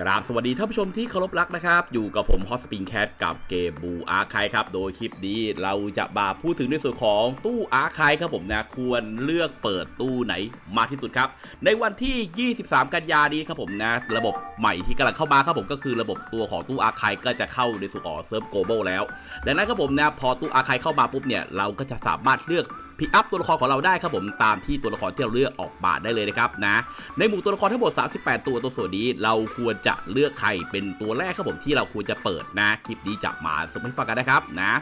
กราบสวัสดีท่านผู้ชมที่เคารพรักนะครับ อยู่กับผมฮอสปิงแคทกับเกมบูอาร์คายครับ โดยคลิปนี้เราจะมาพูดถึงในส่วนของตู้อาร์คายครับผมนะ ควรเลือกเปิดตู้ไหนมากที่สุดครับ ในวันที่ 23 กันยานี้ครับผมนะ ระบบใหม่ที่กำลังเข้ามาครับผมก็คือระบบตัวของตู้อาร์คายก็จะเข้าในส่วนของเซิร์ฟโกลบอลแล้ว ดังนั้นครับผมนะพอตู้อาร์คายเข้ามาปุ๊บเนี่ยเราก็จะสามารถเลือก พิกอัพตัวละครของเราได้ครับผมตามที่ตัวละครที่เราเลือกออกบาทได้เลยนะครับนะในหมู่ตัวละครทั้งหมด 38 ตัวตัวส่วนนี้เราควรจะเลือกใครเป็นตัวแรกครับผมที่เราควรจะเปิดนะคลิปนี้จะมาสมให้ฟังกันนะครับนะ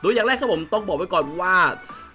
โดยอย่างแรกครับผมต้องบอกไว้ก่อนว่า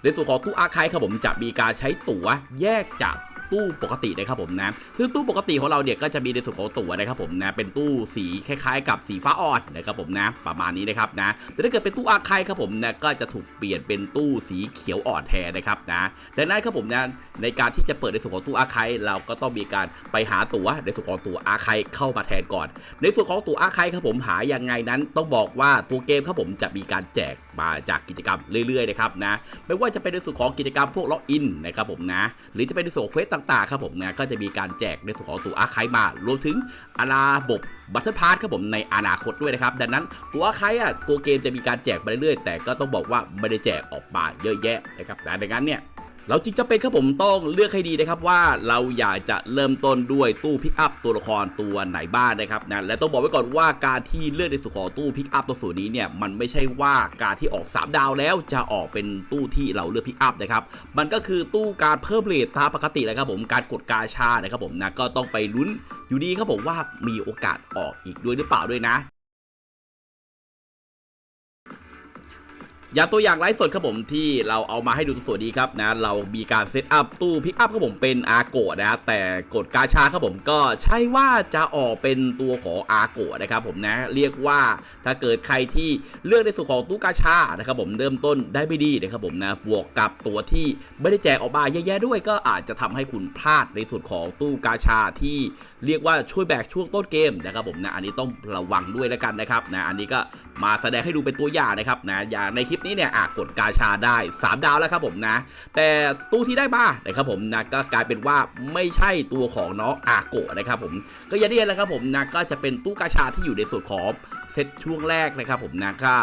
ในส่วนของตู้อาคายครับผมจะมีการใช้ตั๋วแยกจาก ตู้ปกตินะครับผมนะซึ่งตู้ปกติของเราเนี่ยก็จะมีในส่วนของตั๋วนะครับผมนะเป็นตู้สีคล้ายๆ กับสีฟ้าอ่อนนะครับผมนะประมาณนี้นะครับนะแต่ถ้าเกิดเป็นตู้อาคายครับผมนะก็จะถูกเปลี่ยนเป็นตู้สีเขียวอ่อนแทนนะครับนะดังนั้นครับผมนะในการที่จะเปิดในส่วนของตู้อาคายเราก็ต้องมีการไปหาตั๋วในส่วนของตั๋วอาคายเข้ามาแทนก่อน ในส่วนของตั๋วอาคายครับผมหายังไงนั้นต้องบอกว่าตัวเกมครับผมจะมีการแจกมาจากกิจกรรมเรื่อยๆนะครับนะไม่ว่าจะเป็นในส่วนของกิจกรรมพวกล็อกอินนะครับผมนะหรือจะเป็นในส่วนเควสต่างๆครับผมนะก็จะมีการแจกในส่วนของตัวอาร์คายมารวมถึงอาราบบบัตเทอร์พาร์ทครับผมในอนาคตด้วยนะครับดังนั้นตัวอาร์คายอะตัวเกมจะมีการแจกไปเรื่อยๆแต่ก็ต้องบอกว่าไม่ได้แจกออกมาเยอะแยะนะครับนะดังนั้นเนี่ย เราจึงจะเป็นครับผมต้องเลือกให้ดีนะครับว่าเราอยากจะเริ่มต้นด้วยตู้พิกอัพตัวละครตัวไหนบ้างนะครับนะและต้องบอกไว้ก่อนว่าการที่เลือกในส่วนของตู้พิกอัพตัวส่วนนี้เนี่ยมันไม่ใช่ว่าการที่ออก 3 ดาวแล้วจะออกเป็นตู้ที่เราเลือกพิกอัพนะครับมันก็คือตู้การเพิ่มเรทตามปกติเลยครับผมการกดกาชานะครับผมนะก็ต้องไปลุ้นอยู่ดีครับผมว่ามีโอกาสออกอีกด้วยหรือเปล่าด้วยนะ อย่างตัวอย่างไลฟ์สดครับผมที่เราเอามาให้ดูตัส่วนนี้ครับนะเรามีการเซตอัพตู้พิกอัพครับผมเป็นอาโกะนะแต่กดกาชาครับผมก็ใช่ว่าจะออกเป็นตัวของอาโกะนะครับผมนะเรียกว่าถ้าเกิดใครที่เลือกในส่วนของตู้กาชานะครับผมเริ่มต้นได้ไม่ดีนะครับผมนะบวกกับตัวที่ไม่ได้แจกออกมาแย่ๆด้วย ก็อาจจะทำให้คุณพลาดในส่วนของตู้กาชาที่เรียกว่าช่วยแบกช่วงต้นเกมนะครับผมนะอันนี้ต้องระวังด้วยแล้วกันนะครับนะอันนี้ก็มาแสดงให้ดูเป็นตัวอย่างนะครับนะอย่างในคลิปนี้เนี่ยอะกดกาชาได้ 3 ดาวแล้วครับผมนะ แต่ตู้ที่ได้มานะครับผมนะก็กลายเป็นว่าไม่ใช่ตัวของน้องอาโกะนะครับผมก็อย่างที่เห็นแล้วครับผมนะก็จะเป็นตู้กาชาที่อยู่ในส่วนของเซตช่วงแรกนะครับผมนะก็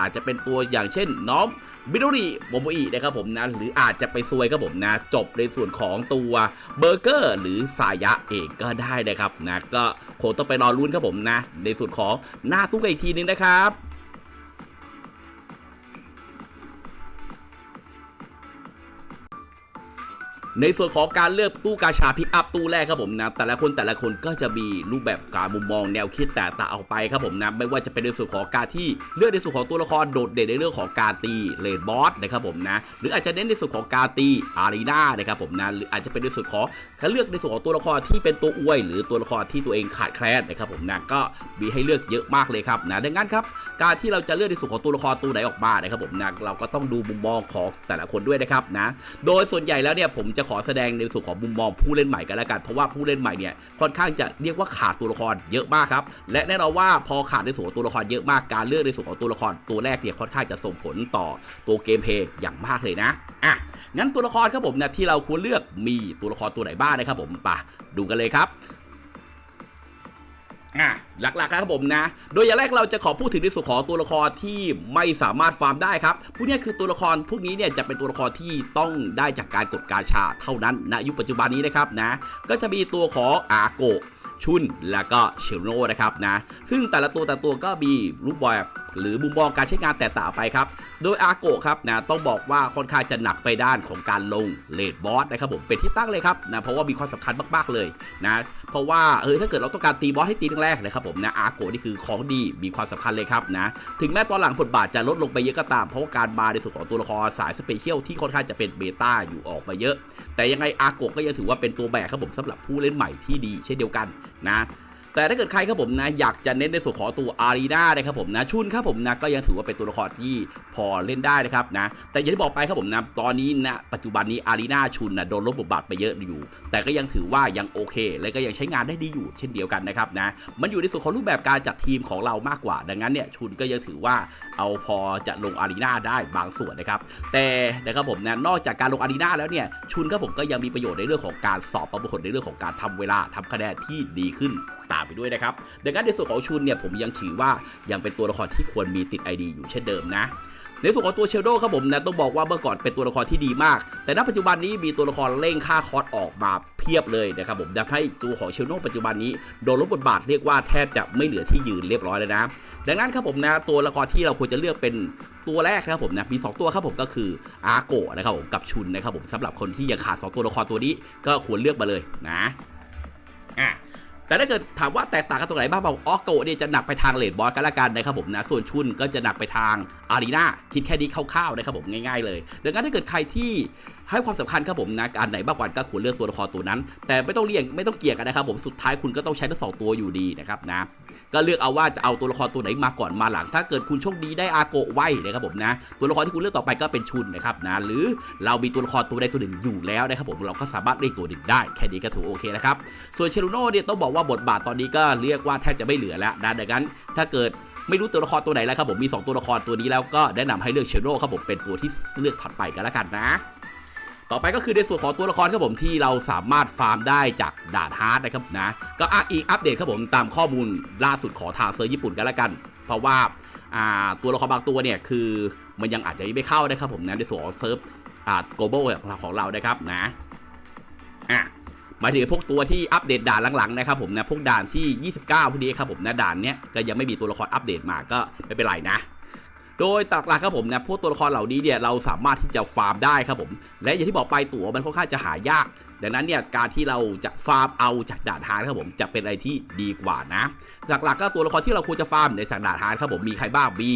อาจจะเป็นตัวอย่างเช่นน้องบิโดริโมโมอินะครับผมนะหรืออาจจะไปซวยครับผมนะ จบในส่วนของตัวเบอร์เกอร์หรือสายะเองก็ได้นะครับนะก็คงต้องไปรอรุ้นครับผมนะ ในส่วนของหน้าตู้กันอีกทีนึงนะครับ ในส่วนของการเลือกตู้กาชาพิกอัพตู้แรกครับผมนะแต่ละคนแต่ละคนก็จะมีรูปแบบการมุมมองแนวคิดแตกต่างออกไปครับผมนะไม่ว่าจะเป็นในส่วนของการที่เลือกในส่วนของตัวละครโดดเด่นในเรื่องของการตีเลดบอสนะครับผมนะหรืออาจจะเน้นในส่วนของการตีอารีนานะครับผมนะหรืออาจจะเป็นในส่วนของการเลือกในส่วนของตัวละครที่เป็นตัวอวย หรือตัวละครที่ตัวเองขาดแคลนนะครับผมนะก็มีให้เลือกเยอะมากเลยครับนะดังนั้นครับการที่เราจะเลือกในส่วนของตัวละครตัวไหนออกมานะครับผมนะเราก็ต้องดูมุมมองของแต่ละคนด้วยนะครับนะโดยส่วนใหญ่แล้วเนี่ยผมจะขอแสดงในส่วนของมุมมองผู้เล่นใหม่กันแล้วกันเพราะว่าผู้เล่นใหม่เนี่ยค่อนข้างจะเรียกว่าขาดตัวละครเยอะมากครับและแน่นอนว่าพอขาดในส่วนของตัวละครเยอะมากการเลือกในส่วนของตัวละครตัวแรกเนี่ยค่อนข้างจะส่งผลต่อตัวเกมเพลย์อย่างมากเลยนะอะงั้นตัวละครครับผมเนี่ยที่เราควรเลือกมีตัวละครตัวไหนบ้างนะครับผมไปะดูกันเลยครับ อะหลักๆครับผมนะ โดยอย่างแรกเราจะขอพูดถึงในส่วนของตัวละครที่ไม่สามารถฟาร์มได้ครับพวกนี้คือตัวละครพวกนี้เนี่ยจะเป็นตัวละครที่ต้องได้จากการกดกาชาเท่านั้นณยุคปัจจุบันนี้นะครับนะ ก็จะมีตัวของอาโกชุน แล้วก็เชลโนนะครับนะ ซึ่งแต่ละตัวแต่ตัวก็มีรูปแบบหรือมุมมองการใช้งานแตกต่างไปครับ โดยอาโกครับนะต้องบอกว่าค่อนข้างจะหนักไปด้านของการลงเลดบอสนะครับผมเป็นที่ตั้งเลยครับนะเพราะว่ามีความสำคัญมากๆเลยนะ เพราะว่าเออถ้าเกิดเราต้องการตีบอสให้ตีแรกๆนะครับผมนะอาโกนี่คือของดีมีความสำคัญเลยครับนะถึงแม้ตอนหลังบทบาทจะลดลงไปเยอะก็ตาม เพราะว่าการมาในส่วนของตัวละครสายสเปเชียลที่ค่อนข้างจะเป็นเบต้าอยู่ออกมาเยอะ แต่ยังไงอาโกก็ยังถือว่าเป็นตัวแบกครับผมสำหรับผู้เล่นใหม่ที่ดีเช่นเดียวกันนะ แต่ถ้าเกิดใครครับผมนะอยากจะเน้นในส่วนของตัวอารีนานะครับผมนะชุนครับผมนะก็ยังถือว่าเป็นตัวละครที่พอเล่นได้นะครับนะแต่อย่างที่บอกไปครับผมนะตอนนี้นะปัจจุบันนี้อารีนาชุนนะโดนลบบทบาทไปเยอะอยู่ แต่ก็ยังถือว่ายังโอเค และก็ยังใช้งานได้ดีอยู่เช่นเดียวกันนะครับนะมันอยู่ในส่วนของรูปแบบการจัดทีมของเรามากกว่า ดังนั้นเนี่ยชุนก็ยังถือว่าเอาพอจะลงอารีนาได้บางส่วนนะครับแต่นะครับผมนะนอกจากการลงอารีนาแล้วเนี่ยชุนครับผมก็ยังมีประโยชน์ในเรื่องของการสอบประมวลผลในเรื่องของการทำเวลาทำคะแนนที่ดีขึ้น ตามไปด้วยนะครับดังนั้นในส่วนของชุนเนี่ยผมยังถือว่ายังเป็นตัวละครที่ควรมีติด ID อยู่เช่นเดิมนะในส่วนของตัวเชลโดครับผมนะต้องบอกว่าเมื่อก่อนเป็นตัวละครที่ดีมาก แต่ณปัจจุบันนี้มีตัวละครเร่งค่าคอสออกมาเพียบเลยนะครับผมทำให้ตัวของเชลโดปัจจุบันนี้โดนลดบทบาทเรียกว่าแทบจะไม่เหลือที่ยืนเรียบร้อยเลยนะดังนั้นครับผมนะตัวละครที่เราควรจะเลือกเป็นตัวแรกนะครับผมนะมี 2 ตัวครับผมก็คืออาโกะนะครับผมกับชุนนะครับผมสำหรับคนที่ยังขาด 2 ตัวละครตัวนี้ก็ควรเลือกมาเลยนะอะ แต่ถ้าเกิดถามว่าแตกต่างกันตรงไหนบ้างบอกออกโกเนี่ยจะหนักไปทางเลดบอสกันละกันนะครับผมนะส่วนชุนก็จะหนักไปทางอารีนาคิดแค่นี้คร่าวๆนะครับผมง่ายๆเลยดังนั้นถ้าเกิดใครที่ให้ความสำคัญครับผมนะการไหนบ้างกว่าก็ควรเลือกตัวละครตัวนั้น แต่ไม่ต้องเลี่ยงไม่ต้องเกี่ยงกันนะครับผมสุดท้ายคุณก็ต้องใช้ทั้งสองตัวอยู่ดีนะครับนะ ก็เลือกเอาว่าจะเอาตัวละครตัวไหนมาก่อนมาหลัง ถ้าเกิดคุณโชคดีได้อาโกะไว้นะครับผมนะตัวละครที่คุณเลือกต่อไปก็เป็นชุนนะครับนะหรือเรามีตัวละครตัวใดตัวหนึ่งอยู่แล้วนะครับผมเราก็สามารถเลือกตัวหนึ่งได้แค่นี้ก็ถือโอเคนะครับส่วนเชลูโน่เนี่ยต้องบอกว่าบทบาทตอนนี้ก็เรียกว่าแทบจะไม่เหลือแล้วนะดังนั้น ถ้าเกิดไม่รู้ตัวละครตัวไหนแล้วครับผมมี 2 ตัวละครตัวนี้แล้วก็แนะนำให้เลือกเชลูโน่ครับผมเป็นตัวที่เลือกถัดไปกันแล้วกันนะ ต่อไปก็คือในส่วนของตัวละครครับผมที่เราสามารถฟาร์มได้จากด่านฮาร์ดนะครับนะก็อะอีกอัปเดตครับผมตามข้อมูลล่าสุดของทางเซิร์ฟญี่ปุ่นกันแล้วกัน เพราะว่าาตัวละครบางตัวเนี่ยคือมันยังอาจจะไม่เข้านะครับผมนะในส่วนของเซิร์ฟอ่า global ของเรานะครับนะอะหมายถึงพวกตัวที่อัปเดตด่านหลังๆนะครับผมนะพวกด่านที่ 29พวกนี้ครับผมนะด่านเนี้ยก็ยังไม่มีตัวละครอัปเดตมาก็ไม่เป็นไรนะ โดยตหลักครับผมนะพวกตัวละครเหล่านี้เนี่ยเราสามารถที่จะฟาร์มได้ครับผม และอย่างที่บอกไปตั๋วมันค่อนข้างจะหายาก ดังนั้นเนี่ยการที่เราจะฟาร์มเอาจากด่านฮาร์ดครับผมจะเป็นอะไรที่ดีกว่านะหลักๆก็ตัวละครที่เราควรจะฟาร์มในจากด่านฮาร์ดครับผมมีใครบ้างมี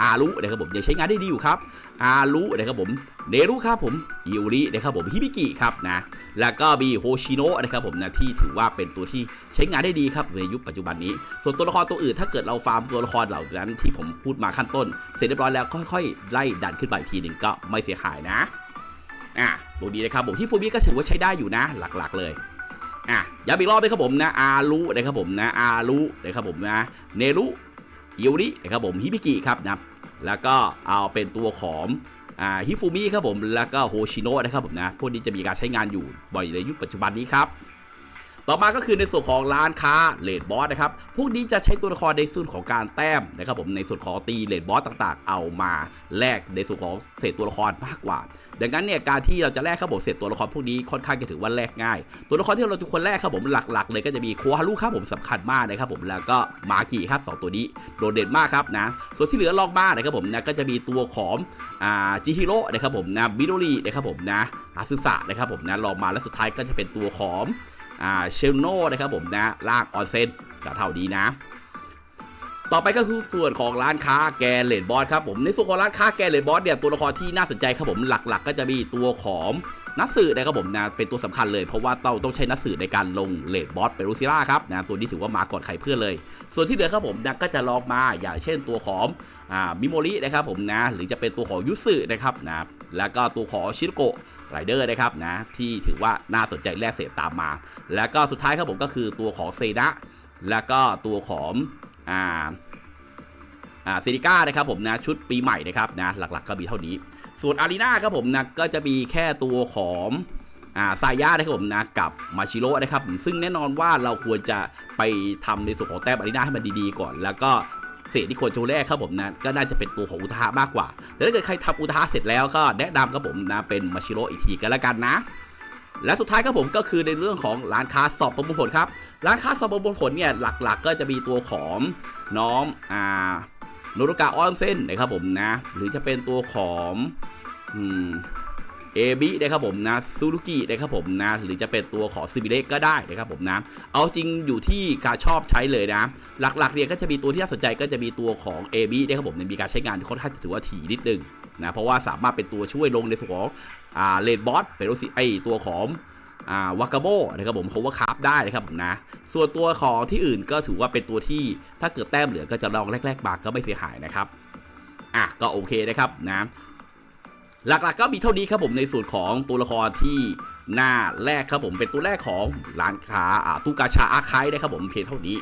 อารุนะครับผมยังใช้งานได้ดีอยู่ครับอารุนะครับผมเนรุครับผมฮิวรินะครับผมฮิบิกิครับนะแล้วก็มีโฮชิโนะนะครับผมนะที่ถือว่าเป็นตัวที่ใช้งานได้ดีครับในยุคปัจจุบันนี้ ส่วนตัวละครตัวอื่นถ้าเกิดเราฟาร์มตัวละครเหล่านั้นที่ผมพูดมาขั้นต้น เสร็จเรียบร้อยแล้วค่อยๆไล่ดันขึ้นไปทีหนึ่งก็ไม่เสียหายนะ อะตรงนี้นะครับผมที่ฟูมิก็ถือว่าใช้ได้อยู่นะหลักๆเลยอะย้ำอีกรอบด้วยครับผมนะอารุนะครับผมนะอารุนะครับผมนะเนรุอิวรินะครับผมฮิบิกิครับนะแล้วก็เอาเป็นตัวของอ่าฮิฟูมิครับผมแล้วก็โฮชิโนะนะครับผมนะพวกนี้จะมีการใช้งานอยู่บ่อยในยุคปัจจุบันนี้ครับ ต่อมาก็คือในส่วนของร้านค้าเลดบอสนะครับ พวกนี้จะใช้ตัวละครในส่วนของการแต้มนะครับผมในส่วนของตีเลดบอสต่างๆ เอามาแลกในส่วนของเศษตัวละครมากกว่า ดังนั้นเนี่ยการที่เราจะแลกครับผมเศษตัวละครพวกนี้ค่อนข้างจะถือว่าแลกง่าย ตัวละครที่เราทุกคนแลกครับผมหลักๆ เลยก็จะมีโคฮารุครับผมสำคัญมากนะครับผมแล้วก็มากิครับสองตัวนี้โดดเด่นมากครับนะส่วนที่เหลือลองมานะครับผมนะก็จะมีตัวของอ่าจิฮิโร่นะครับผมนะบิโดรินะครับผมนะอาซึสะนะครับผมนะลองมาและสุดท้ายก็จะเป็นตัวของ อ่าเชลโนนะครับผมนะลากออนเซนก็เท่าดีนะ ต่อไปก็คือส่วนของร้านค้าแกเลดบอสครับผมในส่วนของร้านค้าแกเลดบอสเนี่ยตัวละครที่น่าสนใจครับผมหลักๆ ก็จะมีตัวของนักสืบนะครับผมนะเป็นตัวสำคัญเลยเพราะว่าเราต้องใช้นักสืบในการลงเลดบอสเปรูซิล่าครับนะตัวนี้ถือว่ามาก่อนใครเพื่อนเลย ส่วนที่เหลือครับผมนะก็จะลองมาอย่างเช่นตัวของอ่ามิโมรินะครับผมนะหรือจะเป็นตัวของยุสึนะครับนะแล้วก็ตัวของชิรโกะ ไรเดอร์นะครับนะที่ถือว่าน่าสนใจแลกเศษตามมา แล้วก็สุดท้ายครับผมก็คือตัวของเซนะแล้วก็ตัวของอ่าอ่าเซริก้านะครับผมนะชุดปีใหม่นะครับนะหลักๆก็มีเท่านี้ ส่วนอารีนาครับผมนะก็จะมีแค่ตัวของอ่าซายานะครับผมนะกับมาชิโร่นะครับผมซึ่งแน่นอนว่าเราควรจะไปทำในส่วนของแต้มอารีนาให้มันดีๆก่อน แล้วก็ เศษที่ควรจะแรกครับผมนะก็น่าจะเป็นตัวของอุทาหะมากกว่าแล้วถ้าเกิดใครทำอุทาหะเสร็จแล้วก็แนะนำครับผมนะเป็นมาชิโร่อีกทีกันแล้วกันนะและสุดท้ายครับผมก็คือในเรื่องของร้านค้าสอบประมวลผลครับร้านค้าสอบประมวลผลเนี่ยหลักๆ ก็จะมีตัวของน้องอ่าโนโรกะออนเซนนะครับผมนะหรือจะเป็นตัวของอืม เอบินะครับผมนะซูรุกินะครับผมนะหรือจะเป็นตัวของซิบิเล็กก็ได้นะครับผมนะเอาจริงอยู่ที่การชอบใช้เลยนะหลักๆเนี่ยก็จะมีตัวที่น่าสนใจก็จะมีตัวของเอบินะครับผมเนี่ยมีการใช้งานค่อนข้างถือว่าถี่นิดนึงนะเพราะว่าสามารถเป็นตัวช่วยลงในส่วนของอ่าเลดบอสเป็นโรซิไอตัวของอ่าวากาโบนะครับผมโคว่าคาร์ฟได้นะครับผมนะ ส่วนตัวของที่อื่นก็ถือว่าเป็นตัวที่ถ้าเกิดแต้มเหลือก็จะลองแรกๆมากก็ไม่เสียหายนะครับ อะก็โอเคนะครับนะ หลักๆก็มีเท่านี้ครับผมในส่วนของตัวละครที่หน้าแรกครับผมเป็นตัวแรกของร้านค้าอ่าตู้กาชาอาคายนะครับผมเพียงเท่านี้